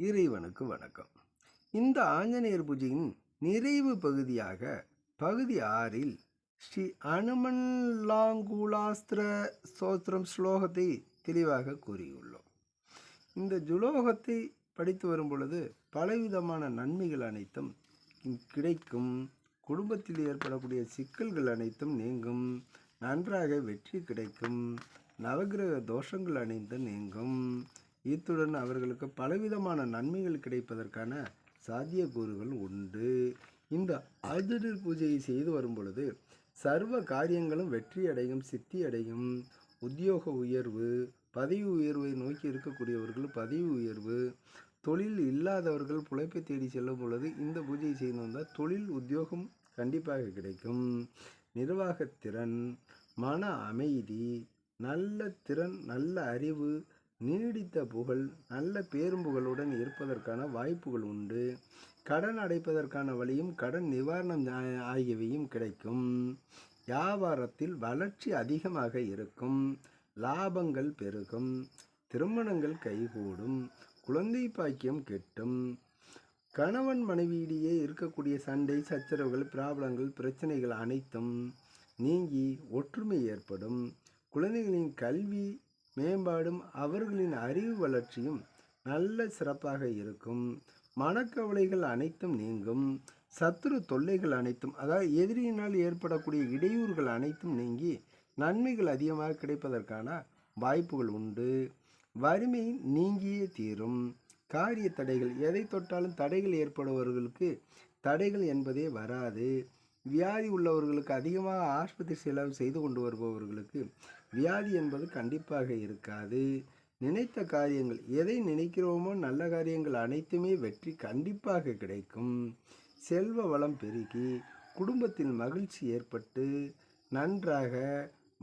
இறைவனுக்கு வணக்கம். இந்த ஆஞ்சநேயர் பூஜையின் நிறைவு பகுதியாக பகுதி ஆறில் ஸ்ரீ அனுமன் லாங்கூலாஸ்திர சோத்திரம் ஸ்லோகத்தை தெளிவாக கூறியுள்ளோம். இந்த ஜுலோகத்தை படித்து வரும் பொழுது பலவிதமான நன்மைகள் அனைத்தும் கிடைக்கும். குடும்பத்தில் ஏற்படக்கூடிய சிக்கல்கள் அனைத்தும் நீங்கும். நன்றாக வெற்றி கிடைக்கும். நவகிரக தோஷங்கள் அனைத்தும் நீங்கும். இத்துடன் அவர்களுக்கு பலவிதமான நன்மைகள் கிடைப்பதற்கான சாத்தியக்கூறுகள் உண்டு. இந்த ஆஞ்சநேயர் பூஜையை செய்து வரும் பொழுது சர்வ காரியங்களும் வெற்றி அடையும் சித்தி அடையும். உத்தியோக உயர்வு பதவி உயர்வை நோக்கி இருக்கக்கூடியவர்கள் பதவி உயர்வு. தொழில் இல்லாதவர்கள் புழைப்பை தேடி செல்லும் பொழுது இந்த பூஜையை செய்து வந்தால் தொழில் உத்தியோகம் கண்டிப்பாக கிடைக்கும். நிர்வாகத்திறன் மன அமைதி நல்ல திறன் நல்ல அறிவு நீடித்த புகழ் நல்ல பேரும்புகளுடன் இருப்பதற்கான வாய்ப்புகள் உண்டு. கடன் அடைப்பதற்கான வழியும் கடன் நிவாரணம் ஆகியவையும் கிடைக்கும். வியாபாரத்தில் வளர்ச்சி அதிகமாக இருக்கும். லாபங்கள் பெருகும். திருமணங்கள் கைகூடும். குழந்தை பாக்கியம் கெட்டும். கணவன் மனைவியிடையே இருக்கக்கூடிய சண்டை சச்சரவுகள் பிராபலங்கள் பிரச்சனைகள் அனைத்தும் நீங்கி ஒற்றுமை ஏற்படும். குழந்தைகளின் கல்வி மேம்பாடும் அவர்களின் அறிவு வளர்ச்சியும் நல்ல சிறப்பாக இருக்கும். மனக்கவலைகள் அனைத்தும் நீங்கும். சத்துரு தொல்லைகள் அனைத்தும் அதாவது எதிரியினால் ஏற்படக்கூடிய இடையூறுகள் அனைத்தும் நீங்கி நன்மைகள் அதிகமாக கிடைப்பதற்கான வாய்ப்புகள் உண்டு. வறுமை நீங்கியே தீரும். காரிய தடைகள் எதை தொட்டாலும் தடைகள் ஏற்படுபவர்களுக்கு தடைகள் என்பதே வராது. வியாதி உள்ளவர்களுக்கு அதிகமாக ஆஸ்பத்திரி செலவு செய்து கொண்டு வருபவர்களுக்கு வியாதி என்பது கண்டிப்பாக இருக்காது. நினைத்த காரியங்கள் எதை நினைக்கிறோமோ நல்ல காரியங்கள் அனைத்துமே வெற்றி கண்டிப்பாக கிடைக்கும். செல்வ வளம் பெருகி குடும்பத்தில் மகிழ்ச்சி ஏற்பட்டு நன்றாக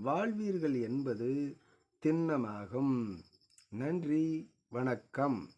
வாழ்வீர்கள் என்பது திண்ணமாகும். நன்றி வணக்கம்.